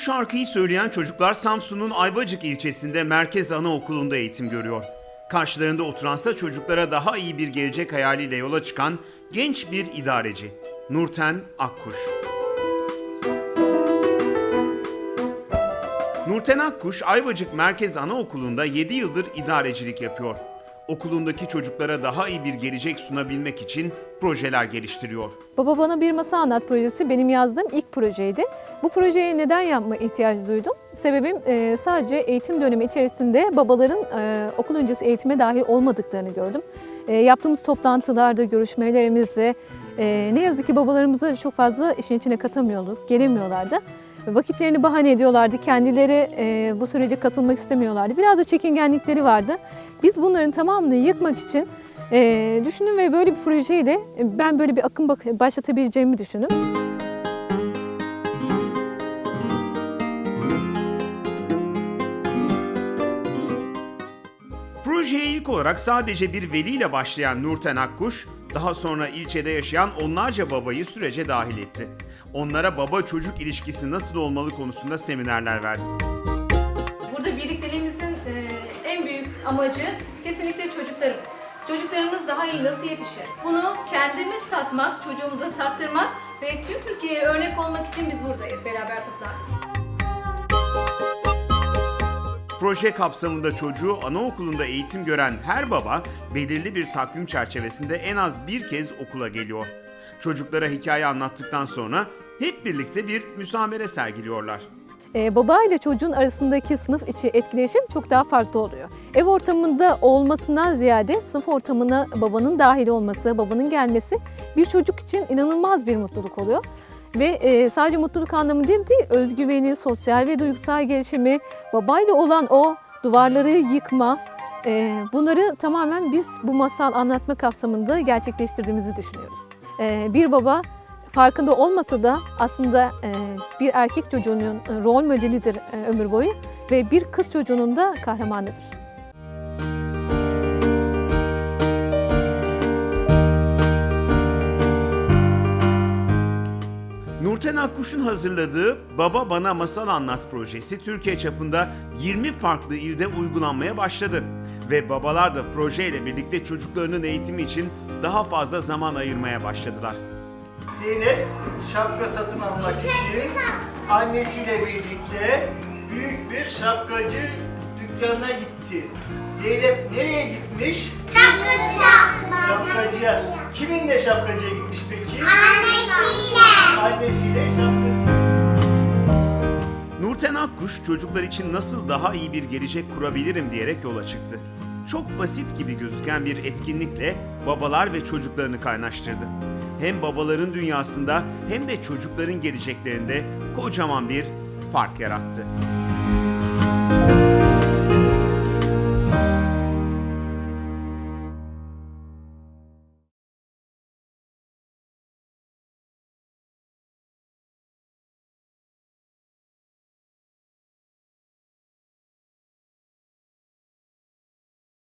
şarkıyı söyleyen çocuklar Samsun'un Ayvacık ilçesinde Merkez Anaokulu'nda eğitim görüyor. Karşılarında oturansa çocuklara daha iyi bir gelecek hayaliyle yola çıkan genç bir idareci. Nurten Akkuş. Nurten Akkuş, Ayvacık Merkez Anaokulu'nda 7 yıldır idarecilik yapıyor. Okulundaki çocuklara daha iyi bir gelecek sunabilmek için projeler geliştiriyor. Baba Bana Bir Masa Anlat projesi benim yazdığım ilk projeydi. Bu projeyi neden yapma ihtiyacı duydum? Sebebim e, sadece eğitim dönemi içerisinde babaların e, okul öncesi eğitime dahil olmadıklarını gördüm. E, yaptığımız toplantılarda, görüşmelerimizde e, ne yazık ki babalarımızı çok fazla işin içine katamıyorduk, gelemiyorlardı. Vakitlerini bahane ediyorlardı, kendileri e, bu sürece katılmak istemiyorlardı. Biraz da çekingenlikleri vardı. Biz bunların tamamını yıkmak için e, düşündüm ve böyle bir projeyle e, ben böyle bir akım başlatabileceğimi düşündüm. Projeye ilk olarak sadece bir veliyle başlayan Nurten Akkuş, daha sonra ilçede yaşayan onlarca babayı sürece dahil etti. Onlara baba çocuk ilişkisi nasıl olmalı konusunda seminerler verdi. Burada birlikteliğimizin e, en büyük amacı kesinlikle çocuklarımız. Çocuklarımız daha iyi nasıl yetişir? Bunu kendimiz satmak, çocuğumuza tattırmak ve tüm Türkiye'ye örnek olmak için biz buradayız, beraber toplandık. Proje kapsamında çocuğu anaokulunda eğitim gören her baba belirli bir takvim çerçevesinde en az bir kez okula geliyor. Çocuklara hikaye anlattıktan sonra hep birlikte bir müsamere sergiliyorlar. Ee, baba ile çocuğun arasındaki sınıf içi etkileşim çok daha farklı oluyor. Ev ortamında olmasından ziyade sınıf ortamına babanın dahil olması, babanın gelmesi bir çocuk için inanılmaz bir mutluluk oluyor. Ve e, sadece mutluluk anlamı değil, değil, özgüveni, sosyal ve duygusal gelişimi, babayla olan o duvarları yıkma, e, bunları tamamen biz bu masal anlatma kapsamında gerçekleştirdiğimizi düşünüyoruz. E, bir baba farkında olmasa da aslında e, bir erkek çocuğunun e, rol modelidir e, ömür boyu ve bir kız çocuğunun da kahramanıdır. Nurten Akkuş'un hazırladığı Baba Bana Masal Anlat projesi Türkiye çapında 20 farklı ilde uygulanmaya başladı. Ve babalar da projeyle birlikte çocuklarının eğitimi için daha fazla zaman ayırmaya başladılar. Zeynep şapka satın almak için annesiyle birlikte büyük bir şapkacı dükkanına gitti. Zeynep nereye gitmiş? Şapkacıya. Kiminle şapkacıya gitmiş peki? Annesiyle şapkacı. Nurten Akkuş çocuklar için nasıl daha iyi bir gelecek kurabilirim diyerek yola çıktı. Çok basit gibi gözüken bir etkinlikle babalar ve çocuklarını kaynaştırdı. Hem babaların dünyasında hem de çocukların geleceklerinde kocaman bir fark yarattı.